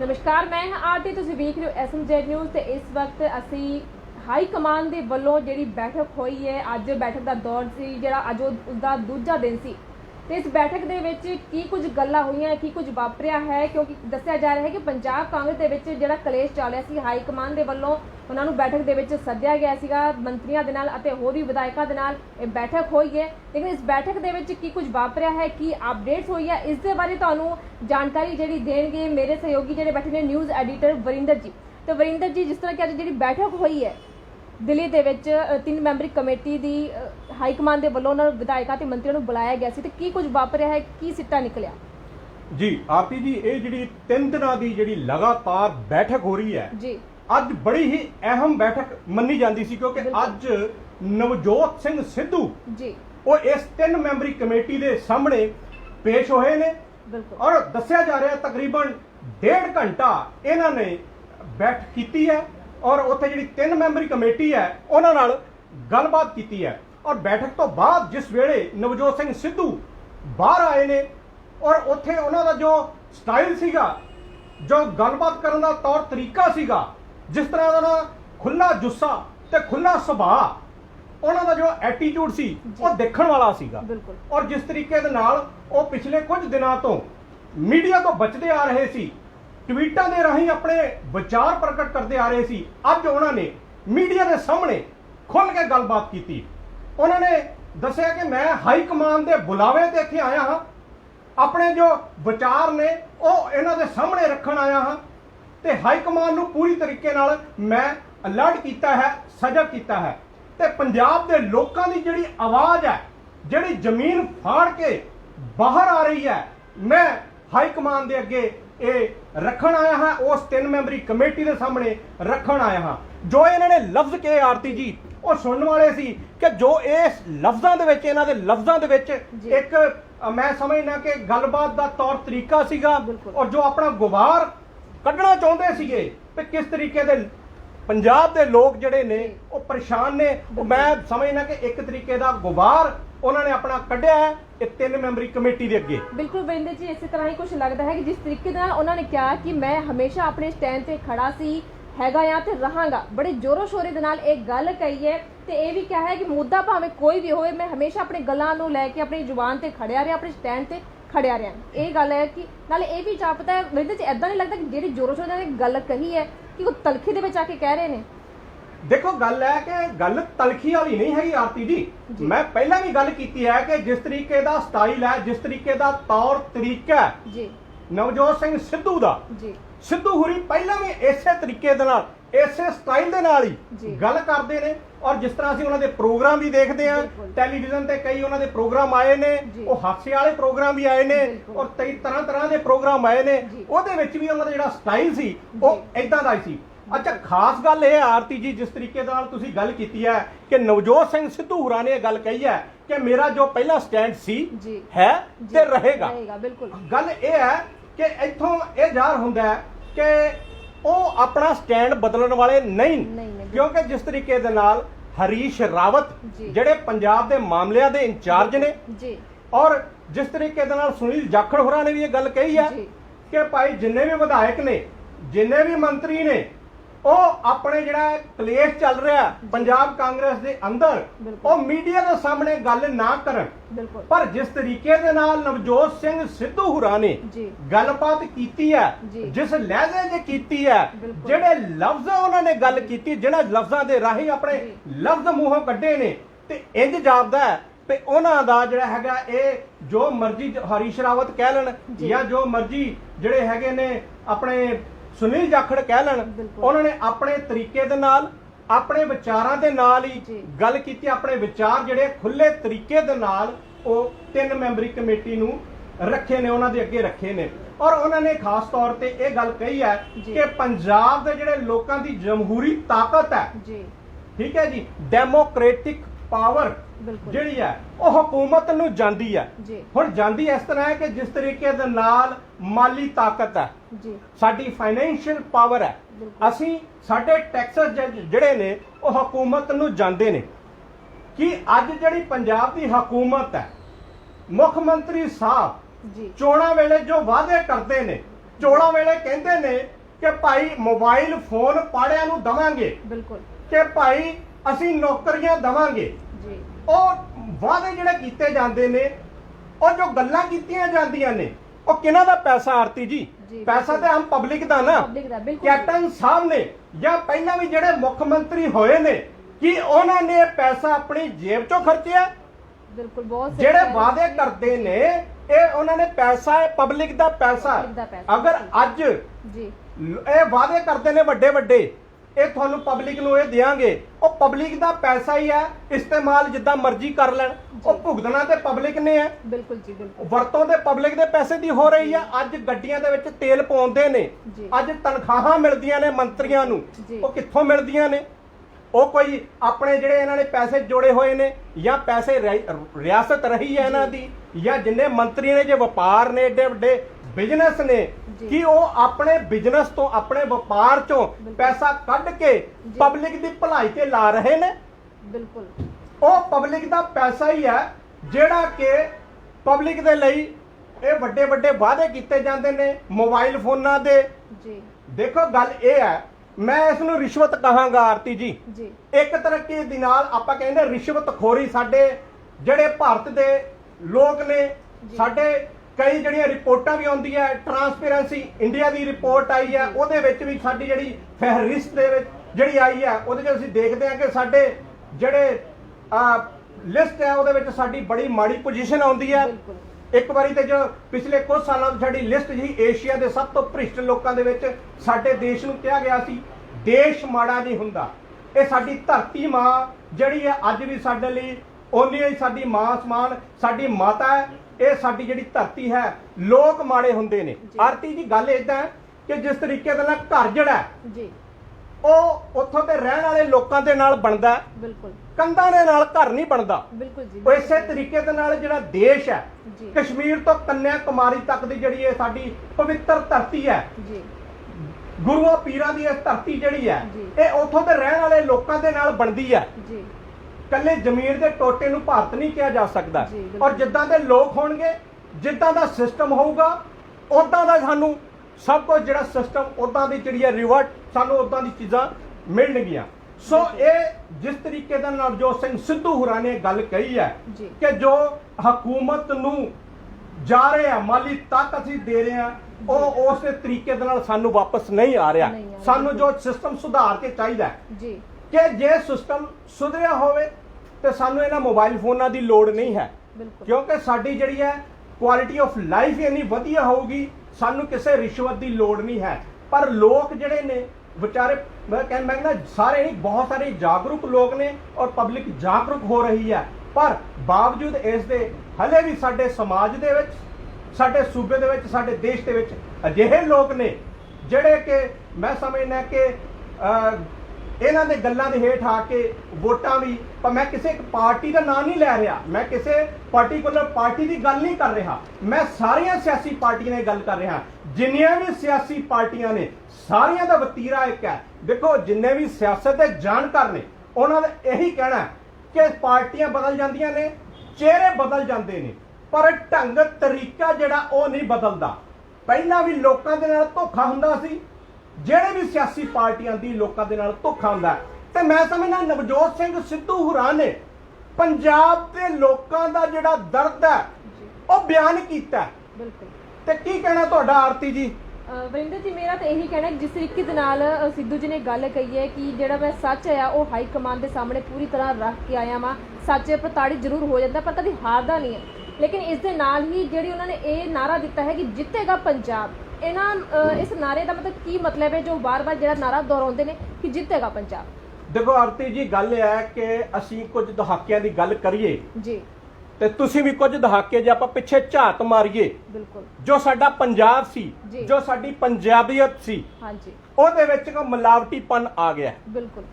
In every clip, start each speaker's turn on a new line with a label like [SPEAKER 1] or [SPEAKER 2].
[SPEAKER 1] ਨਮਸਕਾਰ, ਮੈਂ ਹਾਂ ਆਰਤੀ, ਤੁਸੀਂ ਵੇਖ ਰਹੇ ਹੋ ਐਸਐਮਜੇ ਨਿਊਜ਼ ਤੇ ਇਸ ਵਕਤ ਅਸੀਂ ਹਾਈ ਕਮਾਂਡ ਦੇ ਵੱਲੋਂ ਜਿਹੜੀ ਬੈਠਕ ਹੋਈ ਹੈ, ਅੱਜ ਬੈਠਕ ਦਾ ਦੌਰ ਸੀ, ਜਿਹੜਾ ਅੱਜ ਉਹ- ਉਸਦਾ ਦੂਜਾ ਦਿਨ ਸੀ। ਤੇ ਇਸ ਬੈਠਕ ਦੇ ਵਿੱਚ ਕੀ ਕੁਝ ਗੱਲਾਂ ਹੋਈਆਂ, ਕੀ ਕੁਝ ਵਾਪਰਿਆ ਹੈ? ਕਿਉਂਕਿ ਦੱਸਿਆ ਜਾ ਰਿਹਾ ਹੈ ਕਿ ਪੰਜਾਬ ਕਾਂਗਰਸ ਦੇ ਵਿੱਚ ਜਿਹੜਾ ਕਲੇਸ਼ ਚੱਲ ਰਿਹਾ ਸੀ, ਹਾਈ ਕਮਾਂਡ ਦੇ ਵੱਲੋਂ ਉਹਨਾਂ ਨੂੰ ਬੈਠਕ ਦੇ ਵਿੱਚ ਸੱਦਿਆ ਗਿਆ ਸੀਗਾ, ਮੰਤਰੀਆਂ ਦੇ ਨਾਲ ਅਤੇ ਹੋਰ ਵੀ ਵਿਧਾਇਕਾਂ ਦੇ ਨਾਲ ਇਹ ਬੈਠਕ ਹੋਈ ਹੈ। ਲੇਕਿਨ ਇਸ ਬੈਠਕ ਦੇ ਵਿੱਚ ਕੀ ਕੁਝ ਵਾਪਰਿਆ ਹੈ, ਕੀ ਅਪਡੇਟਸ ਹੋਈ ਹੈ ਇਸ ਦੇ ਬਾਰੇ ਤੁਹਾਨੂੰ ਜਾਣਕਾਰੀ ਜਿਹੜੀ ਦੇਣਗੇ ਮੇਰੇ ਸਹਿਯੋਗੀ ਜਿਹੜੇ ਬੈਠੇ ਨੇ ਨਿਊਜ਼ ਐਡੀਟਰ ਵਰਿੰਦਰ ਜੀ। ਤੇ ਵਰਿੰਦਰ ਜੀ, ਜਿਸ ਤਰ੍ਹਾਂ ਕਿ ਅੱਜ ਜਿਹੜੀ ਬੈਠਕ ਹੋਈ ਹੈ, ਦਿੱਲੀ ਦੇ ਵਿੱਚ ਤਿੰਨ ਮੈਂਬਰੀ ਕਮੇਟੀ ਦੀ ਹਾਈ ਕਮਾਂਡ ਦੇ ਵੱਲੋਂ ਉਹਨਾਂ ਨੂੰ ਵਿਧਾਇਕਾਂ ਤੇ ਮੰਤਰੀਆਂ ਨੂੰ ਬੁਲਾਇਆ ਗਿਆ ਸੀ ਤੇ ਕੀ ਕੁਝ ਵਾਪਰਿਆ ਹੈ ਕੀ ਸਿੱਟਾ ਨਿਕਲਿਆ?
[SPEAKER 2] ਜੀ ਆਰਤੀ ਜੀ ਇਹ ਜਿਹੜੀ ਤਿੰਨ ਦਿਨਾਂ ਦੀ ਜਿਹੜੀ ਲਗਾਤਾਰ ਬੈਠਕ ਹੋ ਰਹੀ ਹੈ
[SPEAKER 1] ਜੀ।
[SPEAKER 2] ਅੱਜ ਬੜੀ ਹੀ ਅਹਿਮ ਬੈਠਕ ਮੰਨੀ ਜਾਂਦੀ ਸੀ ਕਿਉਂਕਿ। ਅੱਜ ਨਵਜੋਤ ਸਿੰਘ ਸਿੱਧੂ
[SPEAKER 1] ਜੀ।
[SPEAKER 2] ਉਹ ਇਸ ਤਿੰਨ ਮੈਂਬਰੀ ਕਮੇਟੀ ਦੇ ਸਾਹਮਣੇ ਪੇਸ਼ ਹੋਏ ਨੇ।
[SPEAKER 1] ਬਿਲਕੁਲ।
[SPEAKER 2] ਔਰ ਦੱਸਿਆ ਜਾ ਰਿਹਾ ਤਕਰੀਬਨ ਡੇਢ ਘੰਟਾ ਇਹਨਾਂ ਨੇ ਬੈਠ ਕੀਤੀ ਹੈ ਔਰ ਉੱਥੇ ਜਿਹੜੀ ਤਿੰਨ ਮੈਂਬਰੀ ਕਮੇਟੀ ਹੈ ਉਹਨਾਂ ਨਾਲ ਗੱਲਬਾਤ ਕੀਤੀ ਹੈ। ਔਰ ਬੈਠਕ ਤੋਂ ਬਾਅਦ ਜਿਸ ਵੇਲੇ ਨਵਜੋਤ ਸਿੰਘ ਸਿੱਧੂ ਬਾਹਰ ਆਏ ਨੇ ਔਰ ਉੱਥੇ ਉਹਨਾਂ ਦਾ ਜੋ ਸਟਾਈਲ ਸੀਗਾ ਜੋ ਗੱਲਬਾਤ ਕਰਨ ਦਾ ਤੌਰ ਤਰੀਕਾ ਸੀਗਾ ਜਿਸ ਤਰ੍ਹਾਂ ਦਾ ਨਾ ਖੁੱਲਾ ਜੁੱਸਾ ਤੇ ਖੁੱਲਾ ਸੁਭਾਅ ਉਹਨਾਂ ਦਾ ਜੋ ਐਟੀਟਿਊਡ ਸੀ ਉਹ ਦੇਖਣ ਵਾਲਾ ਸੀਗਾ। ਔਰ ਜਿਸ ਤਰੀਕੇ ਦੇ ਨਾਲ ਉਹ ਪਿਛਲੇ ਕੁਝ ਦਿਨਾਂ ਤੋਂ ਮੀਡੀਆ ਤੋਂ ਬਚਦੇ ਆ ਰਹੇ ਸੀ ਟਵੀਟਾਂ ਦੇ ਰਾਹੀਂ ਆਪਣੇ ਵਿਚਾਰ ਪ੍ਰਗਟ ਕਰਦੇ ਆ ਰਹੇ ਸੀ ਅੱਜ ਉਹਨਾਂ ਨੇ ਮੀਡੀਆ ਦੇ ਸਾਹਮਣੇ ਖੁੱਲ੍ਹ ਕੇ ਗੱਲਬਾਤ ਕੀਤੀ। ਉਹਨਾਂ ਨੇ ਦੱਸਿਆ ਕਿ ਮੈਂ ਹਾਈ ਕਮਾਂਡ ਦੇ ਬੁਲਾਵੇ ਤੇ ਇੱਥੇ ਆਇਆ ਹਾਂ। ਆਪਣੇ ਜੋ ਵਿਚਾਰ ਨੇ, ਉਹ ਇਹਨਾਂ ਦੇ ਸਾਹਮਣੇ ਰੱਖਣ ਆਇਆ ਹਾਂ। ਤੇ ਹਾਈ ਕਮਾਂਡ ਨੂੰ ਪੂਰੀ ਤਰੀਕੇ ਨਾਲ ਮੈਂ ਅਲਰਟ ਕੀਤਾ ਹੈ ਸਜਗ ਕੀਤਾ ਹੈ। ਤੇ ਪੰਜਾਬ ਦੇ ਲੋਕਾਂ ਦੀ ਜਿਹੜੀ ਆਵਾਜ਼ ਹੈ, ਜਿਹੜੀ ਜ਼ਮੀਨ ਫਾੜ ਕੇ ਬਾਹਰ ਆ ਰਹੀ ਹੈ, ਮੈਂ ਹਾਈ ਕਮਾਂਡ ਦੇ ਅੱਗੇ ਇਹ ਰੱਖਣ ਆਇਆ ਹਾਂ, ਉਸ ਤਿੰਨ ਮੈਂਬਰੀ ਕਮੇਟੀ ਦੇ ਸਾਹਮਣੇ ਰੱਖਣ ਆਇਆ ਹਾਂ। ਜੋ ਇਹਨਾਂ ਨੇ ਲਫ਼ਜ਼ ਕਹੇ ਆਰਤੀ ਜੀ ਉਹ ਸੁਣਨ ਵਾਲੇ ਸੀ ਕਿ ਜੋ ਇਸ ਲਫ਼ਜ਼ਾਂ ਦੇ ਵਿੱਚ ਇਹਨਾਂ ਦੇ ਲਫ਼ਜ਼ਾਂ ਦੇ ਵਿੱਚ। ਇੱਕ ਅ, ਮੈਂ ਸਮਝਣਾ ਕਿ ਗੱਲਬਾਤ ਦਾ ਤੌਰ ਤਰੀਕਾ ਸੀਗਾ
[SPEAKER 1] ਬਿਲਕੁਲ।
[SPEAKER 2] ਔਰ ਜੋ ਆਪਣਾ ਗੁਬਾਰ ਕੱਢਣਾ ਚਾਹੁੰਦੇ ਸੀਗੇ ਕਿ ਕਿਸ ਤਰੀਕੇ ਦੇ ਪੰਜਾਬ ਦੇ ਲੋਕ ਜਿਹੜੇ ਨੇ ਉਹ ਪਰੇਸ਼ਾਨ ਨੇ ਉਹ ਮੈਂ ਸਮਝਣਾ ਕਿ ਇੱਕ ਤਰੀਕੇ ਦਾ ਗੁਬਾਰ ਉਹਨਾਂ ਨੇ ਆਪਣਾ ਕੱਢਿਆ ਹੈ ਇਹ ਤਿੰਨ ਮੈਂਬਰੀ ਕਮੇਟੀ ਦੇ ਅੱਗੇ
[SPEAKER 1] ਬਿਲਕੁਲ ਵਰਿੰਦਰ ਜੀ ਇਸੇ ਤਰ੍ਹਾਂ ਹੀ ਕੁਝ ਲੱਗਦਾ ਹੈ ਕਿ ਜਿਸ ਤਰੀਕੇ ਨਾਲ ਉਹਨਾਂ ਨੇ ਕਿਹਾ ਕਿ ਮੈਂ ਹਮੇਸ਼ਾ ਆਪਣੇ ਸਟੈਂਡ ਤੇ ਖੜਾ ਸੀ ਹੈਗਾ ਜਾਂ ਤੇ ਰਹਾਂਗਾ। ਬੜੇ ਜ਼ੋਰੋ ਸ਼ੋਰੇ ਦੇ ਨਾਲ ਇਹ ਗੱਲ ਕਹੀ ਹੈ ਤੇ ਇਹ ਵੀ ਕਿਹਾ ਹੈ ਕਿ ਮੁੱਦਾ ਭਾਵੇਂ ਕੋਈ ਵੀ ਹੋਵੇ ਮੈਂ ਹਮੇਸ਼ਾ ਆਪਣੇ ਗੱਲਾਂ ਨੂੰ ਲੈ ਕੇ ਆਪਣੀ ਜ਼ੁਬਾਨ ਤੇ ਖੜਿਆ ਰਿਹਾ ਆਪਣੇ ਸਟੈਂਡ ਤੇ ਖੜਿਆ ਰਿਹਾ। ਇਹ ਗੱਲ ਹੈ ਕਿ ਨਾਲੇ ਇਹ ਵੀ ਜਾਪਦਾ ਹੈ ਜੀ ਐਦਾਂ ਨਹੀਂ ਲੱਗਦਾ ਕਿ ਜਿਹੜੀ ਜ਼ੋਰੋ ਸ਼ੋਰੇ ਨਾਲ ਗੱਲ ਕਹੀ ਹੈ ਕਿ ਉਹ ਤਲਖੀ ਦੇ ਵਿੱਚ ਆ ਕੇ ਕਹਿ ਰਹੇ ਨੇ।
[SPEAKER 2] ਦੇਖੋ ਗੱਲ ਹੈ ਕਿ ਗੱਲ ਤਲਖੀ ਵਾਲੀ ਨਹੀਂ ਹੈਗੀ ਆਰਤੀ ਜੀ।
[SPEAKER 1] ਜੀ।
[SPEAKER 2] ਮੈਂ ਪਹਿਲਾਂ ਵੀ ਗੱਲ ਕੀਤੀ ਹੈ ਕਿ ਜਿਸ ਤਰੀਕੇ ਦਾ ਸਟਾਈਲ ਹੈ ਜਿਸ ਤਰੀਕੇ ਦਾ ਤੌਰ ਤਰੀਕਾ ਹੈ
[SPEAKER 1] ਜੀ।
[SPEAKER 2] ਨਵਜੋਤ ਸਿੰਘ ਸਿੱਧੂ ਦਾ
[SPEAKER 1] ਜੀ।
[SPEAKER 2] ਸਿੱਧੂ ਹੁਰੀ ਪਹਿਲਾਂ ਵੀ ਇਸੇ ਤਰੀਕੇ ਦੇ ਨਾਲ ਇਸੇ ਸਟਾਈਲ ਦੇ ਨਾਲ ਹੀ। ਗੱਲ ਕਰਦੇ ਨੇ ਔਰ ਜਿਸ ਤਰ੍ਹਾਂ ਅਸੀਂ ਉਹਨਾਂ ਦੇ ਪ੍ਰੋਗਰਾਮ ਵੀ ਦੇਖਦੇ
[SPEAKER 1] ਬਿਲਕੁਲ।
[SPEAKER 2] ਟੈਲੀਵਿਜ਼ਨ ਤੇ ਕਈ ਉਹਨਾਂ ਦੇ ਪ੍ਰੋਗਰਾਮ ਆਏ ਨੇ। ਉਹ ਹਾਸੇ ਵਾਲੇ ਪ੍ਰੋਗਰਾਮ ਵੀ ਆਏ ਨੇ। ਔਰ ਕਈ ਤਰ੍ਹਾਂ ਤਰ੍ਹਾਂ ਦੇ ਪ੍ਰੋਗਰਾਮ ਆਏ ਨੇ। ਉਹਦੇ ਵਿੱਚ ਵੀ ਉਹਨਾਂ ਦਾ ਜਿਹੜਾ ਸਟਾਈਲ ਸੀ ਉਹ ਇਦਾਂ ਦਾ ਹੀ ਸੀ ਅੱਛਾ ਖਾਸ ਗੱਲ ਇਹ ਆਰਤੀ ਜੀ ਜਿਸ ਤਰੀਕੇ ਦੇ ਨਾਲ ਤੁਸੀਂ ਗੱਲ ਕੀਤੀ ਹੈ ਕਿ ਨਵਜੋਤ ਸਿੰਘ ਸਿੱਧੂ ਹੁਰਾਂ ਨੇ ਇਹ ਗੱਲ ਕਹੀ ਹੈ ਕਿ ਮੇਰਾ ਜੋ ਪਹਿਲਾ ਸਟੈਂਡ ਸੀ। ਹੈ ਤੇ ਰਹੇਗਾ ਗੱਲ ਇਹ ਹੈ ਕਿ ਇੱਥੋਂ ਇਹ ਜ਼ਾਹਰ ਹੁੰਦਾ ਹੈ ਕਿ ਉਹ ਆਪਣਾ ਸਟੈਂਡ ਬਦਲਣ ਵਾਲੇ ਨਹੀਂ। ਕਿਉਂਕਿ ਜਿਸ ਤਰੀਕੇ ਦੇ ਨਾਲ ਹਰੀਸ਼ ਰਾਵਤ
[SPEAKER 1] ਜੀ।
[SPEAKER 2] ਜਿਹੜੇ ਪੰਜਾਬ ਦੇ ਮਾਮਲਿਆਂ ਦੇ ਇੰਚਾਰਜ ਨੇ
[SPEAKER 1] ਜੀ
[SPEAKER 2] ਔਰ ਜਿਸ ਤਰੀਕੇ ਦੇ ਨਾਲ ਸੁਨੀਲ ਜਾਖੜ ਹੋਰਾਂ ਨੇ ਵੀ ਇਹ ਗੱਲ ਕਹੀ ਹੈ
[SPEAKER 1] ਜੀ।
[SPEAKER 2] ਕਿ ਭਾਈ ਜਿੰਨੇ ਵੀ ਵਿਧਾਇਕ ਨੇ ਜਿੰਨੇ ਵੀ ਮੰਤਰੀ ਨੇ ਉਹ ਆਪਣੇ ਜਿਹੜਾ ਕਲੇਸ਼ ਚੱਲ ਰਿਹਾ ਪੰਜਾਬ ਕਾਂਗਰਸ ਦੇ ਅੰਦਰ। ਉਹ ਮੀਡੀਆ ਦੇ ਸਾਹਮਣੇ ਗੱਲ ਨਾ ਕਰਨ ਪਰ ਜਿਸ ਤਰੀਕੇ ਦੇ ਨਾਲ ਨਵਜੋਤ ਸਿੰਘ ਸਿੱਧੂ ਹੁਰਾਂ ਨੇ ਗੱਲਬਾਤ ਕੀਤੀ ਹੈ। ਜਿਸ ਲਹਿਜੇ 'ਚ ਕੀਤੀ ਹੈ। ਜਿਹੜੇ ਲਫ਼ਜ਼ ਉਹਨਾਂ ਨੇ ਗੱਲ ਕੀਤੀ ਜਿਹਨਾਂ ਲਫ਼ਜ਼ਾਂ ਦੇ ਰਾਹੀਂ ਆਪਣੇ। ਲਫ਼ਜ਼ ਮੂੰਹੋਂ ਕੱਢੇ ਨੇ ਤੇ ਇੰਜ ਜਾਪਦਾ ਤੇ ਉਹਨਾਂ ਦਾ ਜਿਹੜਾ ਹੈਗਾ ਇਹ ਜੋ ਮਰਜ਼ੀ ਹਰੀਸ਼ ਰਾਵਤ ਕਹਿ ਲੈਣ।
[SPEAKER 1] ਜਾਂ
[SPEAKER 2] ਜੋ ਮਰਜ਼ੀ ਜਿਹੜੇ ਹੈਗੇ ਨੇ ਆਪਣੇ ਸੁਨੀਲ ਜਾਖੜ ਕਹਿ ਲੈਣ
[SPEAKER 1] ਬਿਲਕੁਲ।
[SPEAKER 2] ਉਹਨਾਂ ਨੇ ਆਪਣੇ ਤਰੀਕੇ ਦੇ ਨਾਲ ਆਪਣੇ ਵਿਚਾਰਾਂ ਦੇ ਨਾਲ ਹੀ
[SPEAKER 1] ਜੀ।
[SPEAKER 2] ਗੱਲ ਕੀਤੀ ਆਪਣੇ ਵਿਚਾਰ ਜਿਹੜੇ ਖੁੱਲੇ ਤਰੀਕੇ ਦੇ ਨਾਲ ਉਹ ਤਿੰਨ ਮੈਂਬਰੀ ਕਮੇਟੀ ਨੂੰ ਰੱਖੇ ਨੇ ਉਹਨਾਂ ਦੇ ਅੱਗੇ ਰੱਖੇ ਨੇ ਔਰ ਉਹਨਾਂ ਨੇ ਖਾਸ ਤੌਰ ਤੇ ਇਹ ਗੱਲ ਕਹੀ ਹੈ
[SPEAKER 1] ਜੀ।
[SPEAKER 2] ਕਿ ਪੰਜਾਬ ਦੇ ਜਿਹੜੇ ਲੋਕਾਂ ਦੀ ਜਮਹੂਰੀ ਤਾਕਤ ਹੈ
[SPEAKER 1] ਜੀ
[SPEAKER 2] ਠੀਕ ਹੈ ਜੀ ਡੈਮੋਕ੍ਰੈਟਿਕ ਪਾਵਰ
[SPEAKER 1] ਬਿਲਕੁਲ।
[SPEAKER 2] ਜਿਹੜੀ ਹੈ ਉਹ ਹਕੂਮਤ ਨੂੰ ਜਾਂਦੀ ਹੈ।
[SPEAKER 1] ਜੀ।
[SPEAKER 2] ਹੁਣ ਜਾਂਦੀ ਇਸ ਤਰ੍ਹਾਂ ਹੈ ਕਿ ਜਿਸ ਤਰੀਕੇ ਦੇ ਨਾਲ ਮਾਲੀ ਤਾਕਤ ਹੈ।
[SPEAKER 1] ਜੀ।
[SPEAKER 2] ਸਾਡੀ ਫਾਈਨੈਂਸ਼ੀਅਲ ਪਾਵਰ ਹੈ।
[SPEAKER 1] ਬਿਲਕੁਲ।
[SPEAKER 2] ਅਸੀਂ ਸਾਡੇ ਟੈਕਸਸ ਜਿਹੜੇ ਨੇ ਉਹ ਹਕੂਮਤ ਨੂੰ ਜਾਂਦੇ ਨੇ। ਕਿ ਅੱਜ ਜਿਹੜੀ ਪੰਜਾਬ ਦੀ ਹਕੂਮਤ ਹੈ ਮੁੱਖ ਮੰਤਰੀ ਸਾਹਿਬ
[SPEAKER 1] ਜੀ।
[SPEAKER 2] ਚੋਣਾਂ ਵੇਲੇ ਜੋ ਵਾਅਦੇ ਕਰਦੇ ਨੇ ਚੋਣਾਂ ਵੇਲੇ ਕਹਿੰਦੇ ਨੇ ਕਿ ਭਾਈ ਮੋਬਾਈਲ ਫੋਨ ਪਾੜਿਆਂ ਨੂੰ ਦਵਾਂਗੇ।
[SPEAKER 1] ਬਿਲਕੁਲ।
[SPEAKER 2] ਕਿ ਭਾਈ ਅਸੀਂ ਨੌਕਰੀਆਂ ਦਵਾਂਗੇ।
[SPEAKER 1] ਜੀ।
[SPEAKER 2] ਉਹ ਵਾਅਦੇ ਜਿਹੜੇ ਕੀਤੇ ਜਾਂਦੇ ਨੇ ਉਹ ਜੋ ਗੱਲਾਂ ਕੀਤੀਆਂ ਜਾਂਦੀਆਂ ਨੇ ਉਹ ਕਿਹਨਾਂ ਦਾ ਪੈਸਾ ਆਰਤੀ ਜੀ?
[SPEAKER 1] ਜੀ,
[SPEAKER 2] ਪੈਸਾ। ਤੇ ਆਮ ਪਬਲਿਕ ਦਾ ਨਾ।
[SPEAKER 1] ਪਬਲਿਕ ਦਾ ਬਿਲਕੁਲ।
[SPEAKER 2] ਕੈਪਟਨ ਸਾਹਿਬ ਨੇ ਜਾਂ ਪਹਿਲਾਂ ਵੀ ਜਿਹੜੇ ਮੁੱਖ ਮੰਤਰੀ ਹੋਏ ਨੇ ਕਿ ਉਹਨਾਂ ਨੇ ਇਹ ਪੈਸਾ ਆਪਣੀ ਜੇਬ ਚੋਂ ਖਰਚਿਆ?
[SPEAKER 1] ਬਿਲਕੁਲ ਬਹੁਤ ਸਹੀ
[SPEAKER 2] ਜਿਹੜੇ
[SPEAKER 1] ਰਹੇ
[SPEAKER 2] ਵਾਅਦੇ। ਕਰਦੇ ਨੇ ਇਹ ਉਹਨਾਂ ਨੇ ਪੈਸਾ ਹੈ ਪਬਲਿਕ ਦਾ ਪੈਸਾ।
[SPEAKER 1] Public ਦਾ ਪੈਸਾ,
[SPEAKER 2] ਅਗਰ। ਅੱਜ
[SPEAKER 1] ਜੀ।
[SPEAKER 2] ਲ- ਇਹ ਵਾਅਦੇ ਕਰਦੇ ਨੇ ਵੱਡੇ ਵੱਡੇ ਇਹ ਤੁਹਾਨੂੰ ਪਬਲਿਕ ਨੂੰ ਇਹ ਦੇਾਂਗੇ ਉਹ ਪਬਲਿਕ ਦਾ ਪੈਸਾ ਹੀ ਹੈ ਇਸਤੇਮਾਲ ਜਿੱਦਾਂ ਮਰਜ਼ੀ ਕਰ ਲੈਣ। ਉਹ। ਭੁਗਤਣਾ ਤੇ ਪਬਲਿਕ ਨੇ ਹੈ।
[SPEAKER 1] ਬਿਲਕੁਲ ਜੀ ਬਿਲਕੁਲ।
[SPEAKER 2] ਵਰਤੋਂ ਦੇ ਪਬਲਿਕ ਦੇ ਪੈਸੇ ਦੀ ਹੋ ਰਹੀ ਹੈ। ਅੱਜ ਗੱਡੀਆਂ ਦੇ ਵਿੱਚ ਤੇਲ ਪਾਉਂਦੇ ਨੇ।
[SPEAKER 1] ਜੀ।
[SPEAKER 2] ਅੱਜ ਤਨਖਾਹਾਂ ਮਿਲਦੀਆਂ ਨੇ ਮੰਤਰੀਆਂ ਨੂੰ।
[SPEAKER 1] ਜੀ।
[SPEAKER 2] ਉਹ ਕਿੱਥੋਂ ਮਿਲਦੀਆਂ ਨੇ? ਉਹ ਕੋਈ ਆਪਣੇ ਜਿਹੜੇ ਇਹਨਾਂ ਨੇ ਪੈਸੇ ਜੋੜੇ ਹੋਏ ਨੇ ਜਾਂ ਪੈਸੇ ਰਿਆਸਤ ਰਹੀ ਹੈ ਇਹਨਾਂ ਦੀ ਜਾਂ ਜਿੰਨੇ ਮੰਤਰੀ ਨੇ ਜੇ ਵਪਾਰ ਨੇ ਏਡੇ ਵੱਡੇ ਬਿਜ਼ਨਸ ਨੇ। ਕਿ ਉਹ ਆਪਣੇ ਬਿਜ਼ਨਸ ਤੋਂ ਆਪਣੇ ਵਪਾਰ ਚੋਂ। ਪੈਸਾ ਕੱਢ ਕੇ। ਪਬਲਿਕ ਦੀ ਭਲਾਈ ਤੇ ਲਾ ਰਹੇ ਨੇ
[SPEAKER 1] ਬਿਲਕੁਲ
[SPEAKER 2] ਉਹ ਪਬਲਿਕ ਦਾ ਪੈਸਾ ਹੀ ਹੈ ਜਿਹੜਾ ਕਿ ਪਬਲਿਕ ਦੇ ਲਈ ਇਹ ਵੱਡੇ ਵੱਡੇ ਵਾਅਦੇ ਕੀਤੇ ਜਾਂਦੇ ਨੇ ਮੋਬਾਈਲ ਫੋਨਾਂ ਦੇ
[SPEAKER 1] ਜੀ
[SPEAKER 2] ਦੇਖੋ ਗੱਲ ਇਹ ਹੈ ਮੈਂ ਇਸ ਨੂੰ ਰਿਸ਼ਵਤ ਕਹਾਂਗਾ ਆਰਤੀ ਜੀ
[SPEAKER 1] ਜੀ
[SPEAKER 2] ਇੱਕ ਤਰੀਕੇ ਦੇ ਨਾਲ ਆਪਾਂ ਕਹਿੰਦੇ ਰਿਸ਼ਵਤਖੋਰੀ ਸਾਡੇ ਜਿਹੜੇ ਭਾਰਤ ਦੇ ਲੋਕ ਨੇ। ਸਾਡੇ ਕਈ ਜਿਹੜੀਆਂ ਰਿਪੋਰਟਾਂ ਵੀ ਆਉਂਦੀਆਂ ਟਰਾਂਸਪੇਰੈਂਸੀ ਇੰਡੀਆ ਦੀ ਰਿਪੋਰਟ ਆਈ ਹੈ। ਉਹਦੇ ਵਿੱਚ ਵੀ ਸਾਡੀ ਜਿਹੜੀ ਫਹਿਰਿਸਤ ਦੇ ਵਿੱਚ ਜਿਹੜੀ ਆਈ ਹੈ ਉਹਦੇ 'ਚ ਅਸੀਂ ਦੇਖਦੇ ਹਾਂ ਕਿ ਸਾਡੇ ਜਿਹੜੇ ਲਿਸਟ ਹੈ ਉਹਦੇ ਵਿੱਚ ਸਾਡੀ ਬੜੀ ਮਾੜੀ ਪੋਜੀਸ਼ਨ ਆਉਂਦੀ ਹੈ ਇੱਕ ਵਾਰੀ ਤੇ ਜੋ ਪਿਛਲੇ ਕੁਝ ਸਾਲਾਂ ਤੋਂ ਸਾਡੀ ਲਿਸਟ ਜੀ ਏਸ਼ੀਆ ਦੇ ਸਭ ਤੋਂ ਭ੍ਰਿਸ਼ਟ ਲੋਕਾਂ ਦੇ ਵਿੱਚ ਸਾਡੇ ਦੇਸ਼ ਨੂੰ ਕਿਹਾ ਗਿਆ ਸੀ ਦੇਸ਼ ਮਾੜਾ ਨਹੀਂ ਹੁੰਦਾ। ਇਹ ਸਾਡੀ ਧਰਤੀ ਮਾਂ ਜਿਹੜੀ ਹੈ ਅੱਜ ਵੀ ਸਾਡੇ ਲਈ ਓਨੀ ਹੀ ਸਾਡੀ ਮਾਂ ਸਮਾਨ ਸਾਡੀ ਮਾਤਾ ਹੈ। ਇਹ ਸਾਡੀ ਜਿਹੜੀ ਧਰਤੀ ਹੈ ਲੋਕ ਮਾੜੇ ਹੁੰਦੇ ਨੇ। ਆਰਤੀ ਜੀ ਗੱਲ ਇਦਾਂ ਕਿ ਜਿਸ ਤਰੀਕੇ ਦੇ ਨਾਲ ਘਰ ਜਿਹੜਾ
[SPEAKER 1] ਜੀ।
[SPEAKER 2] ਉਹ ਉੱਥੋਂ ਦੇ ਰਹਿਣ ਵਾਲੇ ਲੋਕਾਂ ਦੇ ਨਾਲ ਬਣਦਾ।
[SPEAKER 1] ਬਿਲਕੁਲ।
[SPEAKER 2] ਕੰਧਾਂ ਦੇ ਨਾਲ ਘਰ ਨਹੀਂ ਬਣਦਾ।
[SPEAKER 1] ਬਿਲਕੁਲ ਜੀ
[SPEAKER 2] ਉਹ ਇਸੇ ਤਰੀਕੇ ਦੇ ਨਾਲ ਜਿਹੜਾ ਦੇਸ਼ ਹੈ ਕਸ਼ਮੀਰ ਤੋਂ ਕੰਨਿਆ ਕੁਮਾਰੀ ਤੱਕ ਦੀ ਜਿਹੜੀ ਇਹ ਸਾਡੀ ਪਵਿੱਤਰ ਧਰਤੀ ਹੈ
[SPEAKER 1] ਜੀ।
[SPEAKER 2] ਗੁਰੂਆਂ ਪੀਰਾਂ ਦੀ ਇਹ ਧਰਤੀ ਜਿਹੜੀ ਹੈ। ਇਹ ਉੱਥੋਂ ਦੇ ਰਹਿਣ ਵਾਲੇ ਲੋਕਾਂ ਦੇ ਨਾਲ ਬਣਦੀ ਹੈ।
[SPEAKER 1] ਜੀ।
[SPEAKER 2] ਕੱਲੇ ਜ਼ਮੀਨ ਦੇ ਟੋਟੇ ਨੂੰ ਭਾਰਤ ਨਹੀਂ ਕਿਹਾ ਜਾ ਸਕਦਾ। ਔਰ ਜਿੱਦਾਂ ਦੇ ਲੋਕ ਹੋਣਗੇ ਜਿੱਦਾਂ ਦਾ ਸਿਸਟਮ ਹੋਊਗਾ ਉਦਾਂ ਦਾ ਸਾਨੂੰ ਸਭ ਕੁਝ ਜਿਹੜਾ ਸਿਸਟਮ ਉਦਾਂ ਦੀ ਜਿਹੜੀ ਹੈ ਰਿਵਰਟ ਸਾਨੂੰ ਉਦਾਂ ਦੀ ਚੀਜ਼ਾਂ ਮਿਲਣਗੀਆਂ ਸੋ। ਇਹ ਜਿਸ ਤਰੀਕੇ ਦੇ ਨਵਜੋਤ ਸਿੰਘ ਸਿੱਧੂ ਹੁਰਾਂ ਨੇ ਗੱਲ ਕਹੀ ਹੈ। ਕਿ ਜੋ ਹਕੂਮਤ ਨੂੰ ਜਾ ਰਹੇ ਆ ਮਾਲੀ ਤਾਕਤ ਅਸੀਂ ਦੇ ਰਹੇ ਆ ਉਹ ਉਸੇ ਤਰੀਕੇ ਦੇ ਨਾਲ ਸਾਨੂੰ ਵਾਪਸ ਨਹੀਂ ਆ ਰਿਹਾ ਸਾਨੂੰ ਜੋ ਸਿਸਟਮ ਸੁਧਾਰ ਕੇ ਚਾਹੀਦਾ
[SPEAKER 1] ਜੀ
[SPEAKER 2] ਕਿ ਜੇ ਸਿਸਟਮ ਸੁਧਰਿਆ ਹੋਵੇ ਤੇ ਸਾਨੂੰ ਇਹਨਾਂ ਮੋਬਾਈਲ ਫੋਨਾਂ ਦੀ ਲੋੜ ਨਹੀਂ ਹੈ।
[SPEAKER 1] ਬਿਲਕੁਲ।
[SPEAKER 2] ਕਿਉਂਕਿ ਸਾਡੀ ਜਿਹੜੀ ਹੈ ਕੁਆਲਿਟੀ ਆਫ ਲਾਈਫ ਇੰਨੀ ਵਧੀਆ ਹੋਊਗੀ ਸਾਨੂੰ ਕਿਸੇ ਰਿਸ਼ਵਤ ਦੀ ਲੋੜ ਨਹੀਂ ਹੈ। ਪਰ ਲੋਕ ਜਿਹੜੇ ਨੇ ਵਿਚਾਰੇ ਮੈਂ ਕਹਿੰ ਮੈਂ ਕਹਿੰਦਾ ਸਾਰੇ ਨਹੀਂ ਬਹੁਤ ਸਾਰੇ ਜਾਗਰੂਕ ਲੋਕ ਨੇ ਔਰ ਪਬਲਿਕ ਜਾਗਰੂਕ ਹੋ ਰਹੀ ਹੈ। ਪਰ ਬਾਵਜੂਦ ਇਸ ਦੇ ਹਲੇ ਵੀ ਸਾਡੇ ਸਮਾਜ ਦੇ ਵਿੱਚ ਸਾਡੇ ਸੂਬੇ ਦੇ ਵਿੱਚ ਸਾਡੇ ਦੇਸ਼ ਦੇ ਵਿੱਚ ਅਜਿਹੇ ਲੋਕ ਨੇ ਜਿਹੜੇ ਕਿ ਮੈਂ ਸਮਝਦਾ ਕਿ ਇਹਨਾਂ ਦੇ ਗੱਲਾਂ ਦੇ ਹੇਠ ਆ ਕੇ ਵੋਟਾਂ ਵੀ, ਪਰ ਮੈਂ ਕਿਸੇ ਇੱਕ ਪਾਰਟੀ ਦਾ ਨਾਂ ਨਹੀਂ ਲੈ ਰਿਹਾ। ਮੈਂ ਕਿਸੇ ਪਾਰਟਿਕੂਲਰ ਪਾਰਟੀ ਦੀ ਗੱਲ ਨਹੀਂ ਕਰ ਰਿਹਾ। ਮੈਂ ਸਾਰੀਆਂ ਸਿਆਸੀ ਪਾਰਟੀਆਂ ਦੀ ਗੱਲ ਕਰ ਰਿਹਾ। ਜਿੰਨੀਆਂ ਵੀ ਸਿਆਸੀ ਪਾਰਟੀਆਂ ਨੇ, ਸਾਰੀਆਂ ਦਾ ਵਤੀਰਾ ਇੱਕ ਹੈ। ਦੇਖੋ, ਜਿੰਨੇ ਵੀ ਸਿਆਸਤ ਦੇ ਜਾਣਕਾਰ ਨੇ, ਉਹਨਾਂ ਦਾ ਇਹੀ ਕਹਿਣਾ ਕਿ ਪਾਰਟੀਆਂ ਬਦਲ ਜਾਂਦੀਆਂ ਨੇ, ਚਿਹਰੇ ਬਦਲ ਜਾਂਦੇ ਨੇ, ਪਰ ਢੰਗ, ਤਰੀਕਾ ਜਿਹੜਾ ਉਹ ਨਹੀਂ ਬਦਲਦਾ। ਪਹਿਲਾਂ ਵੀ ਲੋਕਾਂ ਦੇ ਨਾਲ ਧੋਖਾ ਹੁੰਦਾ ਸੀ। ਜਿਹੜੇ ਵੀ ਸਿਆਸੀ ਪਾਰਟੀਆਂ ਦੀ ਲੋਕਾਂ ਦੇ ਨਾਲ ਧੋਖਾ ਹੁੰਦਾ ਹੈ। ਤੇ ਮੈਂ ਸਮਝਦਾ ਨਵਜੋਤ ਸਿੰਘ ਸਿੱਧੂ ਹੁਰਾਂ ਨੇ ਪੰਜਾਬ ਦੇ ਲੋਕਾਂ ਦਾ ਜਿਹੜਾ ਦਰਦ ਹੈ
[SPEAKER 1] ਜੀ
[SPEAKER 2] ਉਹ ਬਿਆਨ ਕੀਤਾ ਹੈ।
[SPEAKER 1] ਬਿਲਕੁਲ
[SPEAKER 2] ਤੇ ਕੀ ਕਹਿਣਾ ਤੁਹਾਡਾ ਆਰਤੀ ਜੀ
[SPEAKER 1] ਅਹ ਵਰਿੰਦਰ ਜੀ ਮੇਰਾ ਤਾਂ ਇਹੀ ਕਹਿਣਾ ਹੈ ਕਿ ਜਿਸ ਤਰੀਕੇ ਦੇ ਨਾਲ ਅਹ, ਸਿੱਧੂ ਜੀ ਨੇ ਗੱਲ ਕਹੀ ਹੈ ਕਿ ਜਿਹੜਾ ਮੈਂ ਸੱਚ ਹੈ ਉਹ ਹਾਈ ਕਮਾਂਡ ਦੇ ਸਾਹਮਣੇ ਪੂਰੀ ਤਰ੍ਹਾਂ ਰੱਖ ਕੇ ਆਇਆ ਵਾਂ ਸੱਚ ਪ੍ਰਤਾੜਿਤ ਜ਼ਰੂਰ ਹੋ ਜਾਂਦਾ ਪਰ ਕਦੀ ਹਾਰਦਾ ਨਹੀਂ ਹੈ ਲੇਕਿਨ ਇਸ ਦੇ ਨਾਲ ਹੀ ਜਿਹੜੀ ਉਹਨਾਂ ਨੇ ਇਹ ਨਾਰਾ ਦਿੱਤਾ ਹੈ ਕਿ ਜਿੱਤੇਗਾ ਪੰਜਾਬ ਇਹਨਾਂ ਅਹ, ਇਸ ਨਾਰੇ ਦਾ ਮਤਲਬ ਕੀ ਮਤਲਬ ਹੈ ਜੋ ਵਾਰ-ਵਾਰ ਜਿਹੜਾ ਨਾਰਾ ਦੁਹਰਾਉਂਦੇ ਨੇ ਕਿ ਜਿੱਤੇਗਾ ਪੰਜਾਬ?
[SPEAKER 2] ਦੇਖੋ ਆਰਤੀ ਜੀ ਗੱਲ ਇਹ ਹੈ ਕਿ ਅਸੀਂ ਕੁਝ ਦਹਾਕਿਆਂ ਦੀ ਗੱਲ ਕਰੀਏ
[SPEAKER 1] ਜੀ।
[SPEAKER 2] ਤੇ ਤੁਸੀਂ ਵੀ ਕੁਝ ਦਹਾਕੇ ਜੇ ਆਪਾਂ ਪਿੱਛੇ ਝਾਤ ਮਾਰੀਏ
[SPEAKER 1] ਬਿਲਕੁਲ।
[SPEAKER 2] ਜੋ ਸਾਡਾ ਪੰਜਾਬ ਸੀ
[SPEAKER 1] ਜੀ।
[SPEAKER 2] ਜੋ ਸਾਡੀ ਪੰਜਾਬੀਅਤ ਸੀ
[SPEAKER 1] ਹਾਂਜੀ।
[SPEAKER 2] ਉਹਦੇ ਵਿੱਚ ਕੋ ਮਿਲਾਵਟੀਪਨ ਆ ਗਿਆ।
[SPEAKER 1] ਬਿਲਕੁਲ।